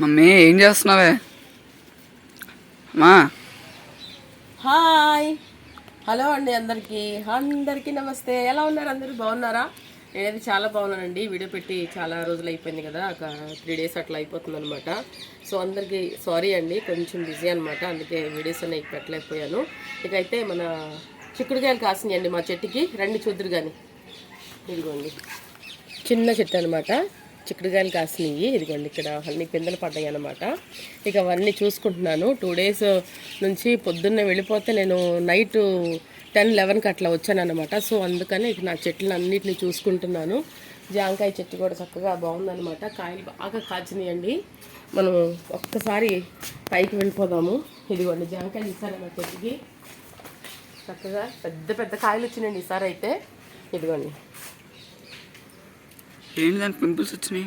Mummy ఏం చేస్తున్నావే? మా హాయ్. హలో అండి అందరికీ. అందరికీ నమస్తే. ఎలా ఉన్నారు అందరూ? బాగున్నారా? నేనైతే చాలా బాగున్నానండి. వీడియో పెట్టి చాలా రోజులు అయిపోయింది కదా. ఒక త్రీ డేస్ అట్లా అయిపోతుంది అనమాట సో అందరికీ సారీ అండి. కొంచెం బిజీ అనమాట అందుకే వీడియోస్ అనేవి పెట్టలేకపోయాను. ఇకైతే మన చిక్కుడుకాయలు కాసినాయండి మా చెట్టుకి. రండి చూద్దరు కానీ ఇదిగోండి. చిన్న చెట్టు అనమాట చిక్కుడుకాయలు కాసినాయి ఇదిగోండి ఇక్కడ అన్ని పిందెలు పడ్డాయి అనమాట ఇక అవన్నీ చూసుకుంటున్నాను. టూ డేస్ నుంచి పొద్దున్నే వెళ్ళిపోతే నేను నైట్ టెన్ లెవెన్కి అట్లా వచ్చాను అనమాట సో అందుకని ఇక నా చెట్లను అన్నిటిని చూసుకుంటున్నాను. జాంకాయ చెట్టు కూడా చక్కగా బాగుందనమాట కాయలు బాగా కాచినాయండి. మనం ఒక్కసారి పైకి వెళ్ళిపోదాము. ఇదిగోండి జాంకాయలు ఇస్తాను నా చెట్టుకి. చక్కగా పెద్ద పెద్ద కాయలు వచ్చినాయండి ఈసారి అయితే. ఇదిగోండి. ఏంటి దానికి పింపుల్స్ వచ్చినాయి?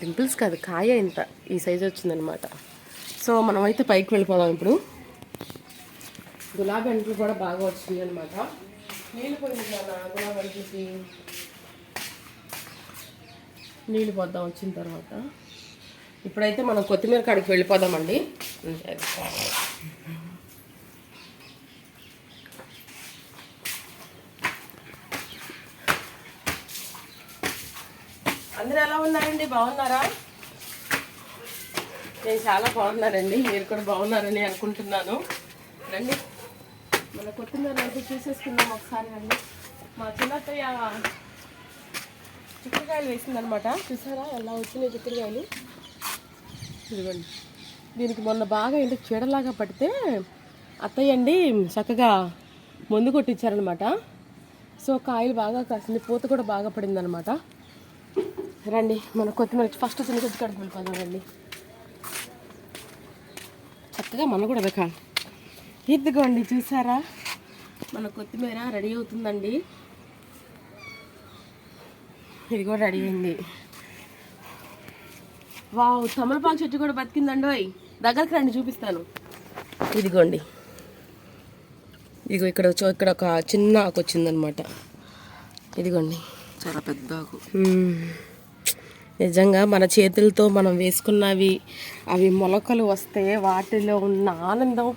పింపుల్స్ కాదు కాయ ఇంత ఈ సైజ్ వచ్చిందనమాట సో మనం అయితే పైకి వెళ్ళిపోదాం ఇప్పుడు. గులాబీ అంట్లు కూడా బాగా వచ్చింది అనమాట నీళ్ళు పోయింది కదా గులాబీ అంట్లకి నీళ్ళు పోద్దాం వచ్చిన తర్వాత. ఇప్పుడైతే మనం కొత్తిమీర కాడికి వెళ్ళిపోదామండి అందరూ ఎలా ఉన్నారండి బాగున్నారా? నేను చాలా బాగున్నానండి. మీరు కూడా బాగున్నారని అనుకుంటున్నాను. రండి. మన కొత్తిమీర అయితే చూసేసుకుందాం ఒకసారి రండి. మా చిన్నత్తయ్య చిక్కుడుకాయలు వేసిందనమాట. చూసారా? ఎలా వచ్చినాయి చిక్కుడుకాయలు? ఇదిగోండి. దీనికి మొన్న బాగా ఏంటి చీడలాగా పడితే అత్తయ్య అండి చక్కగా మందు కొట్టించారనమాట. సో కాయలు బాగా కాసింది పూత కూడా బాగా పడిందనమాట. రండి మన కొత్తిమీర ఫస్ట్ చిన్న కొద్ది కడుపు వెళ్ళిపోదాం రండి. చక్కగా మన కూడా వెక ఇదిగోండి చూసారా? మన కొత్తిమీర రెడీ అవుతుందండి. ఇది కూడా రెడీ అయింది. వావ్ తమలపాకు చెట్టు కూడా బతికిందండి ఓయ్. దగ్గరికి రండి చూపిస్తాను. ఇదిగోండి. ఇదిగో ఇక్కడ ఇక్కడ ఒక చిన్న ఆకు వచ్చిందనమాట. ఇదిగోండి. చాలా పెద్ద ఆకు. నిజంగా మన చేతులతో మనం వేసుకున్నవి అవి మొలకలు వస్తే వాటిలో ఉన్న ఆనందం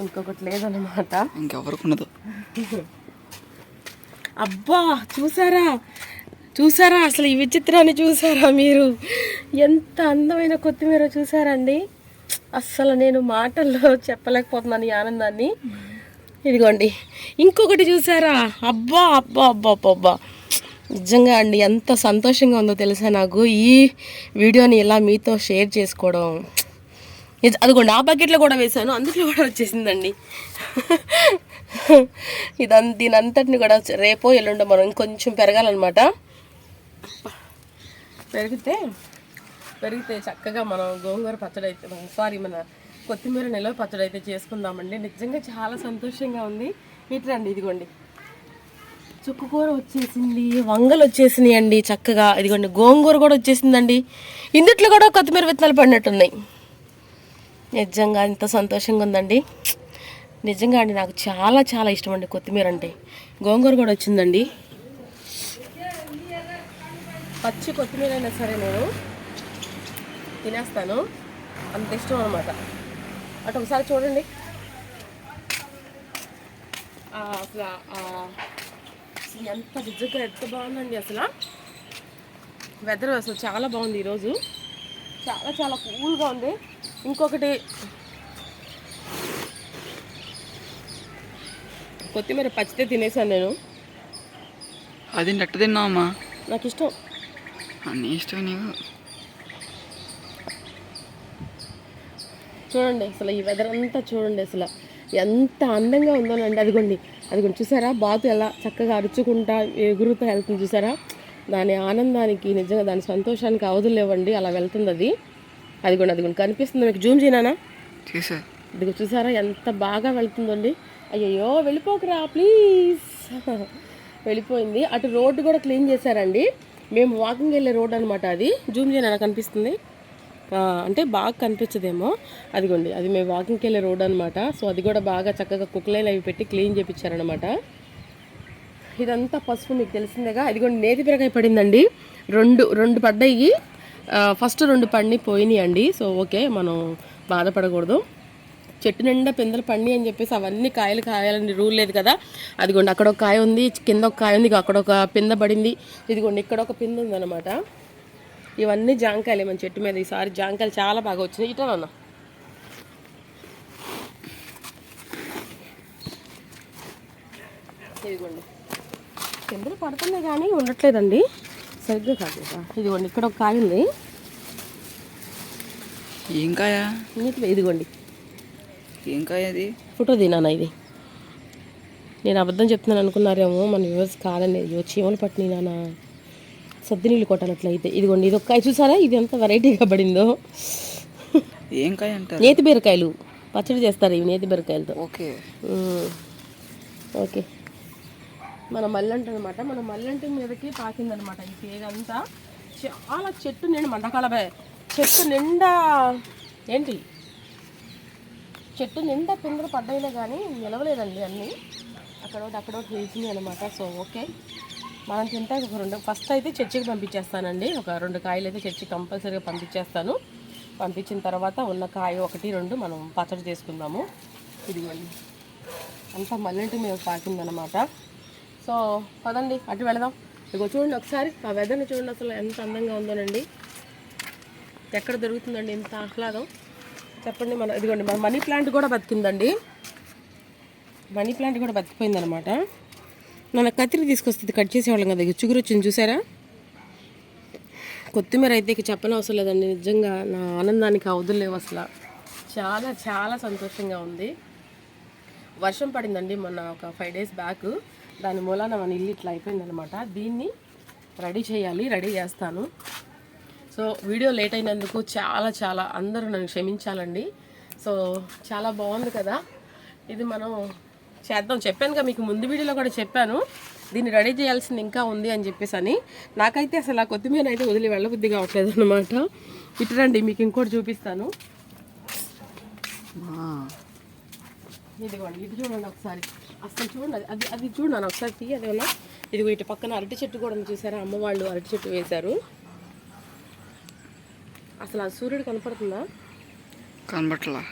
ఇంకొకటి లేదన్నమాట. ఇంకెవరికి ఉండదు అబ్బా చూసారా? చూసారా? అసలు ఈ విచిత్రాన్ని చూసారా మీరు? ఎంత అందమైన కొత్తిమీర చూసారండి? అస్సలు నేను మాటల్లో చెప్పలేకపోతున్నాను ఈ ఆనందాన్ని. ఇదిగోండి. ఇంకొకటి చూసారా? అబ్బా అబ్బా అబ్బా అబ్బా అబ్బా. నిజంగా అండి ఎంత సంతోషంగా ఉందో తెలుసా నాకు? ఈ వీడియోని ఇలా మీతో షేర్ చేసుకోవడం. అదిగోండి ఆ బకెట్లో కూడా వేశాను అందులో కూడా వచ్చేసిందండి. ఇదం దీని అంతటిని కూడా రేపో ఎల్లుండో మనం ఇంకొంచెం పెరగాలన్నమాట. పెరిగితే పెరిగితే చక్కగా మనం గోంగూర పచ్చడి అయితే సారీ మన కొత్తిమీర నిలవ పచ్చడి అయితే చేసుకుందామండి. నిజంగా చాలా సంతోషంగా ఉంది. ఇటు రండి ఇదిగోండి. చుక్కకూర వచ్చేసింది వంగలు వచ్చేసినాయి అండి చక్కగా. ఇదిగోండి గోంగూర కూడా వచ్చేసిందండి. ఇందుట్లో కూడా కొత్తిమీర విత్తనాలు పడినట్టున్నాయి. నిజంగా ఇంత సంతోషంగా ఉందండి. నిజంగా అండి నాకు చాలా చాలా ఇష్టం అండి కొత్తిమీర అంటే. గోంగూర కూడా వచ్చిందండి. పచ్చి కొత్తిమీర అయినా సరే నేను తినేస్తాను. అంత ఇష్టం అనమాట అటు ఒకసారి చూడండి. అసలు ఎంత నిజంగా ఎంత బాగుందండి అసలు. వెదర్ అసలు చాలా బాగుంది ఈరోజు. చాలా చాలా కూల్గా ఉంది. ఇంకొకటి కొత్తిమీర పచ్చితే తినేసాను నేను. అది నెట్ట తిన్నావమ్మా నాకు ఇష్టం. అన్నీ ఇష్టం నీకు. చూడండి అసలు ఈ వెదర్ అంతా చూడండి అసలు. ఎంత అందంగా ఉందోనండి అదిగోండి. అదిగోండి చూసారా? బాతు ఎలా చక్కగా అరుచుకుంటా ఎగురుతూ వెళ్తుంది చూసారా? దాని ఆనందానికి నిజంగా దాని సంతోషానికి అవధులు లేవండి. అలా వెళ్తుంది అది. అదిగోండి అదిగోండి కనిపిస్తుంది మీకు. జూమ్ చేయనా? ఇదిగో చూసారా? ఎంత బాగా వెళ్తుందండి. అయ్యయ్యో వెళ్ళిపోకురా ప్లీజ్. వెళ్ళిపోయింది. అటు రోడ్డు కూడా క్లీన్ చేశారండి. మేము వాకింగ్ వెళ్ళే రోడ్ అనమాట అది. జూమ్ చేయనా? కనిపిస్తుంది. అంటే బాగా కనిపించదేమో. అదిగోండి అది మేము వాకింగ్కి వెళ్ళే రోడ్ అనమాట సో అది కూడా బాగా చక్కగా కుక్కలైలు అవి పెట్టి క్లీన్ చేయించారనమాట ఇదంతా పసుపు మీకు తెలిసిందేగా? ఇదిగోండి నేతి పిరకాయ పడిందండి. రెండు రెండు పడ్డాయి. ఫస్ట్ రెండు పండి పోయినాయి అండి. సో ఓకే మనం బాధపడకూడదు. చెట్టు నిండా పిందెలు పండి అని చెప్పేసి అవన్నీ కాయలు కాయాలని రూల్ లేదు కదా? అదిగోండి అక్కడ ఒక కాయ ఉంది కింద ఒక కాయ ఉంది అక్కడ ఒక పింద పడింది. ఇదిగోండి ఇక్కడ ఒక పింద ఉందన్నమాట. ఇవన్నీ జాంకాయలే మన చెట్టు మీద ఈసారి. జాంకాయలు చాలా బాగా వచ్చినాయి. ఇటా అన్న. ఇదిగోండి. పిందెలు పడుతున్నాయి కానీ ఉండట్లేదండి. సరిగ్గా కాదు. ఇదిగోండి ఇక్కడ ఒక కాయ ఉంది. ఏం కాయ? ఇదిగోండి. ఏం కాయ అది? ఫోటో తినానా ఇది. నేను అబద్ధం చెప్తున్నాను అనుకున్నారేమో మన వ్యూవర్స్ కాదండి చీమలు పట్టినాయి సద్ది నీళ్ళు కొట్టాలట్లయితే. ఇదిగోండి ఇది ఒక్క చూసారా? ఇది ఎంత వెరైటీగా పడిందో. ఏం కాయ అంటారు? నేతి బీరకాయలు. పచ్చడి చేస్తారు ఇవి నేతి బీరకాయలతో. ఓకే. ఓకే. మన మల్లంట అనమాట మన మల్లంటి మీదకి పాకిందనమాట ఈ తీగ అంతా. చాలా చెట్టు నిండా మండకాల బే- చెట్టు నిండా ఏంటి? చెట్టు నిండా పిందెలు పడ్డాయినా కానీ నిలవలేదండి అన్నీ. అక్కడ ఒకటి అక్కడ ఒకటి వేసింది అనమాట సో ఓకే. మనం తింటే ఒక రెండు ఫస్ట్ అయితే చర్చికి పంపించేస్తానండి. ఒక రెండు కాయలు అయితే చర్చికి కంపల్సరీగా పంపించేస్తాను. పంపించిన తర్వాత ఉన్న కాయ ఒకటి రెండు మనం పచ్చడి చేసుకుందాము. ఇదిగోండి. అంతా మల్లింటి మీద పాకిందనమాట సో పదండి అటు వెళదాం. ఇదిగో చూడండి ఒకసారి ఆ వెదర్ని చూడండి అసలు ఎంత అందంగా ఉందోనండి. ఎక్కడ దొరుకుతుందండి ఇంత ఆహ్లాదం? చెప్పండి మన ఇదిగోండి మన మనీ ప్లాంట్ కూడా బతికిందండి. మనీ ప్లాంట్ కూడా బతికిపోయిందనమాట మన కత్తిరి తీసుకొస్తుంది కట్ చేసేవాళ్ళం కదా ఇక చిగురు వచ్చింది చూసారా? కొత్తిమీర అయితే ఇక చెప్పనవసరం లేదండి నిజంగా నా ఆనందానికి అవధులేవు అసలు. చాలా చాలా సంతోషంగా ఉంది. వర్షం పడిందండి మొన్న ఒక ఫైవ్ డేస్ బ్యాక్ దాని మూలాన మన ఇల్లు ఇట్లా అయిపోయిందనమాట దీన్ని రెడీ చేయాలి రెడీ చేస్తాను. సో వీడియో లేట్ అయినందుకు చాలా చాలా అందరూ నన్ను క్షమించాలండి. సో చాలా బాగుంది కదా. ఇది మనం చేద్దాం. చెప్పాను కదా మీకు ముందు వీడియోలో కూడా చెప్పాను. దీన్ని రెడీ చేయాల్సింది ఇంకా ఉంది అని చెప్పేసి అని నాకైతే అసలు ఆ కొత్తిమీర అయితే వదిలి వెళ్ళబుద్ధి కావట్లేదు అనమాట ఇటు రండి మీకు ఇంకోటి చూపిస్తాను. ఇదిగోండి ఇది చూడండి ఒకసారి. అసలు చూడండి అది- అది చూడండి ఒకసారి తీయ అదేమన్నా ఇదిగో ఇటు పక్కన అరటి చెట్టు కూడా చూసారా? అమ్మ వాళ్ళు అరటి చెట్టు వేశారు. అసలు ఆ సూర్యుడు కనపడుతుందా? కనబట్లా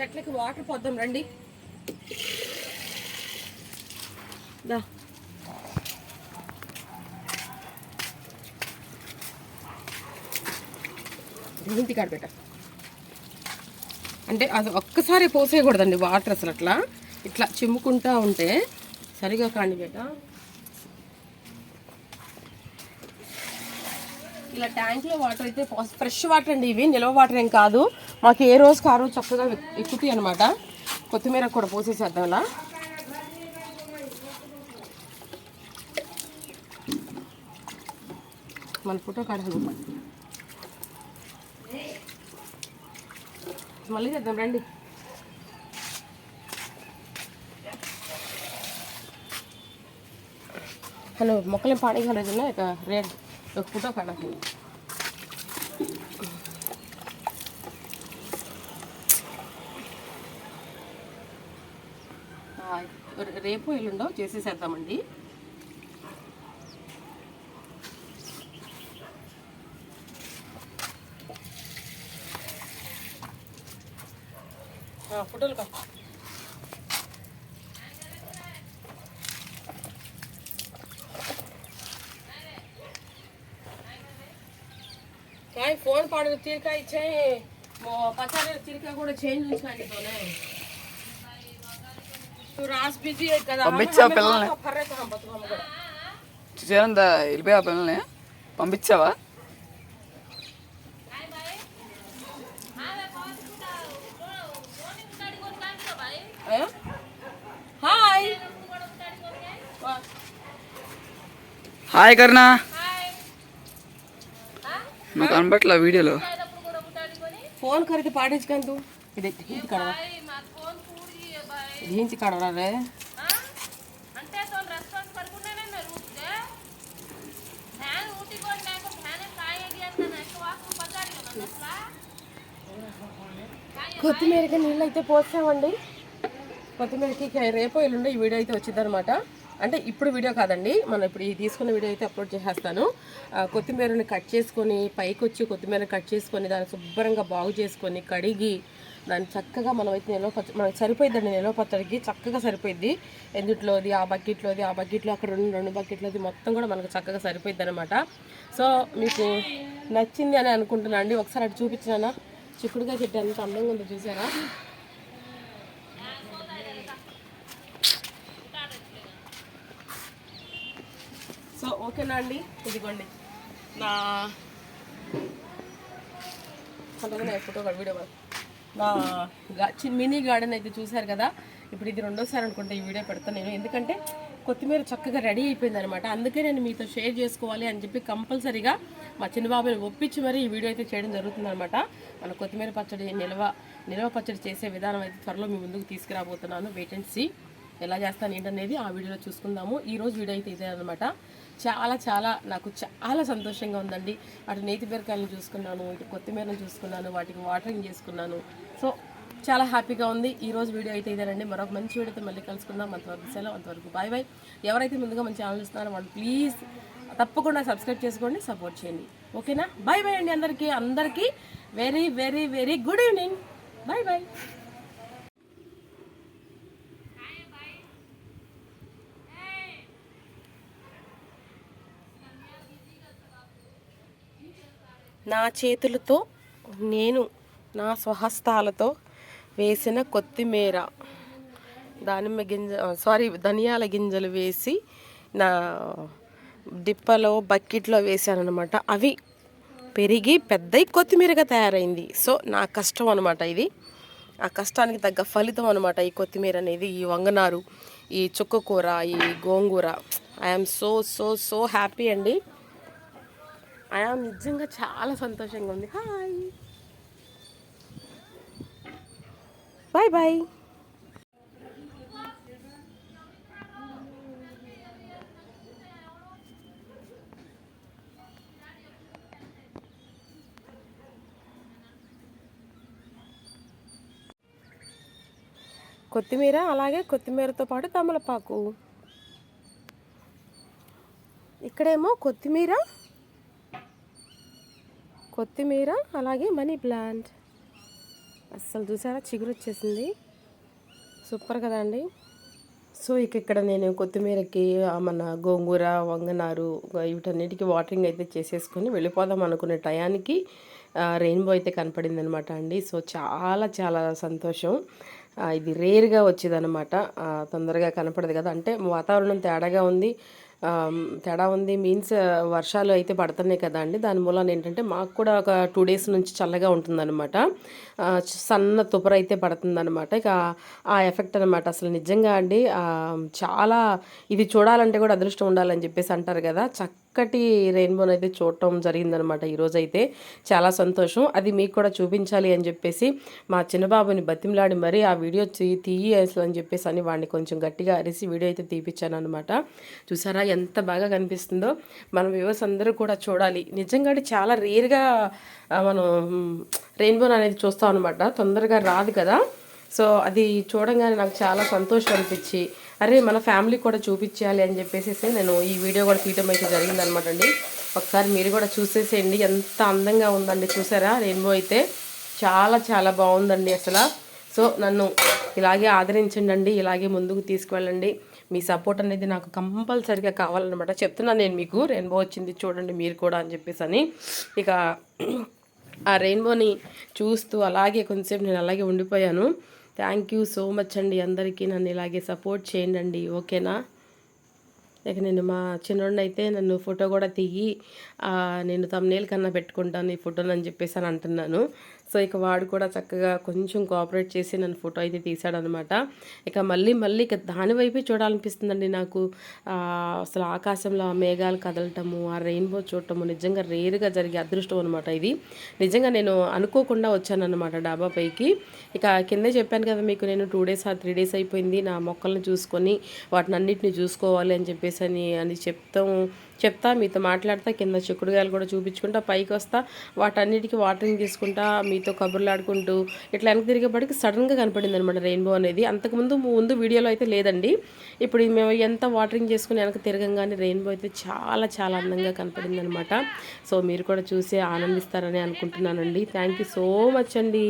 చెట్లకి వాటర్ పోద్దాం రండి. దా. ఇంటి కాడ పెట్ట. అంటే అది ఒక్కసారి పోసేయకూడదండి వాటర్ అసలు అట్లా. ఇట్లా చిమ్ముకుంటా ఉంటే సరిగా కాండి బేట ఇలా ట్యాంక్లో వాటర్ అయితే ఫ్రెష్ వాటర్ అండి ఇవి. నిల్వ వాటర్ ఏం కాదు. మాకు ఏ రోజు ఆ రోజు చక్కగా ఎక్కుతాయి అనమాట కొత్తిమీర కూడా పోసేసేద్దాం ఇలా. మన ఫోటో కాడాలి మళ్ళీ చేద్దాం రండి. హలో మొక్కలేం పాడి ఇక రేట్ ఒక ఫోటో కాడాలి రేపు ఎల్లుండో చేసేసేద్దామండి. ఫోటోలు కా ఫోన్ పాడు తీరిక ఇచ్చే పచారీ తీరిక కూడా చేంజ్ ఉంచాను తోనే రాసి కదా పంపించావా పిల్లల్ని చేరంత పిల్లల్ని పంపించావా హాయ్ హాయ్ కర్ణా నాకు అనబట్ల వీడియోలో. ఫోన్ ఖరీదు పాటించకందు. ఇది ఇంటి కడవ రే కొత్తిమీరకి నీళ్ళు అయితే పోస్తామండి. కొత్తిమీరకి రేపు ఇల్లుండే ఈ వీడియో అయితే వచ్చిందనమాట అంటే ఇప్పుడు వీడియో కాదండి. మనం ఇప్పుడు ఈ తీసుకున్న వీడియో అయితే అప్లోడ్ చేసేస్తాను. కొత్తిమీరని కట్ చేసుకొని పైకి వచ్చి కొత్తిమీర కట్ చేసుకొని దాన్ని శుభ్రంగా బాగు చేసుకొని కడిగి దాన్ని చక్కగా మనం అయితే నిల్వ పచ్చ మనకి సరిపోయిద్దండి నిల్వ పచ్చడికి. చక్కగా సరిపోయింది ఎందుట్లోది? ఆ బకెట్లోది? ఆ బకెట్లో అక్కడ రెండు రెండు బకెట్లోది మొత్తం కూడా మనకు చక్కగా సరిపోయింది అనమాట సో మీకు నచ్చింది అని అనుకుంటున్నాను అండి. ఒకసారి అటు చూపించానా? చిక్కుడుగా చెట్టు ఎంత అందంగా ఉందో చూసారా? ఓకేనా అండి? ఇదిగోండి. నా అలాగే ఫోటో వీడియో నా మినీ గార్డెన్ అయితే చూశారు కదా? ఇప్పుడు ఇది రెండోసారి అనుకుంటా ఈ వీడియో పెడతాను నేను. ఎందుకంటే కొత్తిమీర చక్కగా రెడీ అయిపోయింది అనమాట అందుకే నేను మీతో షేర్ చేసుకోవాలి అని చెప్పి కంపల్సరీగా మా చిన్నబాబుని ఒప్పించి మరీ ఈ వీడియో అయితే చేయడం జరుగుతుందనమాట మన కొత్తిమీర పచ్చడి నిల్వ నిల్వ పచ్చడి చేసే విధానం అయితే త్వరలో మీ ముందుకు తీసుకురాబోతున్నాను. వెయిట్ అండ్ సీ ఎలా చేస్తాను ఏంటనేది ఆ వీడియోలో చూసుకుందాము. ఈ రోజు వీడియో అయితే ఇదే అనమాట చాలా చాలా నాకు చాలా సంతోషంగా ఉందండి. అటు నేతి బీరకాయలను చూసుకున్నాను ఇటు కొత్తిమీరను చూసుకున్నాను వాటికి వాటరింగ్ చేసుకున్నాను. సో చాలా హ్యాపీగా ఉంది. ఈ రోజు వీడియో అయితే ఇదేనండి మరొక మంచి వీడియోతో మళ్ళీ కలుసుకుందాం. అంతవరకు సెలవు అంతవరకు బాయ్ బాయ్ ఎవరైతే ముందుగా మంచి ఛానల్ ఇస్తున్నారో వాళ్ళు ప్లీజ్ తప్పకుండా సబ్స్క్రైబ్ చేసుకోండి సపోర్ట్ చేయండి. ఓకేనా బాయ్ బాయ్ అండి అందరికీ. అందరికీ very very very good evening bye bye నా చేతులతో నేను నా స్వహస్తాలతో వేసిన కొత్తిమీర దానిమ్మ గింజ సారీ ధనియాల గింజలు వేసి నా డిప్పలో బకెట్లో వేసాను అనమాట అవి పెరిగి పెద్ద కొత్తిమీరగా తయారైంది. సో నా కష్టం అనమాట ఇది. ఆ కష్టానికి తగ్గ ఫలితం అనమాట ఈ కొత్తిమీర అనేది ఈ వంగనారు ఈ చుక్కకూర ఈ గోంగూర. I'm so so so happy అండి. ఆయన నిజంగా చాలా సంతోషంగా ఉంది. హాయ్ బాయ్ బాయ్ కొత్తిమీర అలాగే కొత్తిమీరతో పాటు తమలపాకు. ఇక్కడేమో కొత్తిమీర కొత్తిమీర అలాగే మనీ ప్లాంట్. అస్సలు చూసారా? చిగురు వచ్చేసింది సూపర్ కదండి. సో ఇక ఇక్కడ నేను కొత్తిమీరకి మన గోంగూర వంగనారు వీటన్నిటికీ వాటరింగ్ అయితే చేసేసుకొని వెళ్ళిపోదాం అనుకునే టయానికి రెయిన్బో అయితే కనపడింది అనమాట అండి. సో చాలా చాలా సంతోషం. ఇది రేర్గా వచ్చేదనమాట. తొందరగా కనపడదు కదా. అంటే వాతావరణం తేడాగా ఉంది. తేడా ఉంది. మీన్స్ వర్షాలు అయితే పడుతున్నాయి కదా అండి. దాని మూలన ఏంటంటే మాకు కూడా ఒక టూ డేస్ నుంచి చల్లగా ఉంటుందన్నమాట. సన్న తుపర అయితే పడుతుందన్నమాట. ఇక ఆ ఎఫెక్ట్ అనమాట అసలు నిజంగా అండి చాలా ఇది చూడాలంటే కూడా అదృష్టం ఉండాలని చెప్పేసి అంటారు కదా. చక్క చక్కటి రెయిన్బోని అయితే చూడటం జరిగిందనమాట ఈరోజు అయితే చాలా సంతోషం. అది మీకు కూడా చూపించాలి అని చెప్పేసి మా చిన్నబాబుని బతిమలాడి మరీ ఆ వీడియో తీయి అసలు అని చెప్పేసి అని వాడిని కొంచెం గట్టిగా అరిసి వీడియో అయితే తీపిచ్చాను అనమాట చూసారా ఎంత బాగా కనిపిస్తుందో. మన వ్యూవర్స్ అందరూ కూడా చూడాలి. నిజంగా చాలా రేర్గా మనం రెయిన్బోన్ అనేది చూస్తాం అనమాట తొందరగా రాదు కదా. సో అది చూడంగానే నాకు చాలా సంతోషం అనిపించి అరే మన ఫ్యామిలీ కూడా చూపించాలి అని చెప్పేసి నేను ఈ వీడియో కూడా తీయటం అయితే జరిగిందనమాట అండి. ఒకసారి మీరు కూడా చూసేసేయండి. ఎంత అందంగా ఉందండి చూసారా? రెయిన్బో అయితే చాలా చాలా బాగుందండి అసలు. సో నన్ను ఇలాగే ఆదరించండి అండి ఇలాగే ముందుకు తీసుకువెళ్ళండి. మీ సపోర్ట్ అనేది నాకు కంపల్సరిగా కావాలన్నమాట. చెప్తున్నాను నేను మీకు రెయిన్బో వచ్చింది చూడండి మీరు కూడా అని చెప్పేసి అని ఇక ఆ రెయిన్బోని చూస్తూ అలాగే కొంచెంసేపు నేను అలాగే ఉండిపోయాను. థ్యాంక్ యూ సో మచ్ అండి. అందరికీ నన్ను ఇలాగే సపోర్ట్ చేయండి ఓకేనా ఇక నేను మా చిన్నోడిని అయితే నన్ను ఫోటో కూడా దిగి నేను తమ్నేల్ కన్నా పెట్టుకుంటాను ఈ ఫోటోని అని చెప్పేసి అని అంటున్నాను. సో ఇక వాడు కూడా చక్కగా కొంచెం కోఆపరేట్ చేసి నన్ను ఫోటో అయితే తీశాడనమాట. ఇక మళ్ళీ మళ్ళీ ఇక దాని వైపే చూడాలనిపిస్తుందండి నాకు. అసలు ఆకాశంలో ఆ మేఘాలు కదలటము ఆ రెయిన్బో చూడటము నిజంగా రేరుగా జరిగే అదృష్టం అనమాట ఇది. నిజంగా నేను అనుకోకుండా వచ్చానన్నమాట డాబా పైకి. ఇక కిందే చెప్పాను కదా మీకు నేను టూ డేస్ ఆ త్రీ డేస్ అయిపోయింది. నా మొక్కల్ని చూసుకొని వాటిని అన్నిటిని చూసుకోవాలి అని చెప్పేసి చెప్పేసి అని అని చెప్తాం చెప్తా మీతో మాట్లాడతా కింద చిక్కుడుగాయలు కూడా చూపించుకుంటా పైకి వస్తా వాటన్నిటికీ వాటరింగ్ చేసుకుంటా మీతో కబుర్లు ఆడుకుంటూ ఇట్లా వెనక్కి తిరిగేపటికి సడన్గా కనపడింది అనమాట రెయిన్బో అనేది. అంతకుముందు ముందు వీడియోలో అయితే లేదండి. ఇప్పుడు మేము ఎంత వాటరింగ్ చేసుకుని వెనక తిరగంగానే రెయిన్బో అయితే చాలా చాలా అందంగా కనపడింది అనమాట సో మీరు కూడా చూసి ఆనందిస్తారని అనుకుంటున్నానండి. థ్యాంక్ యూ సో మచ్ అండి.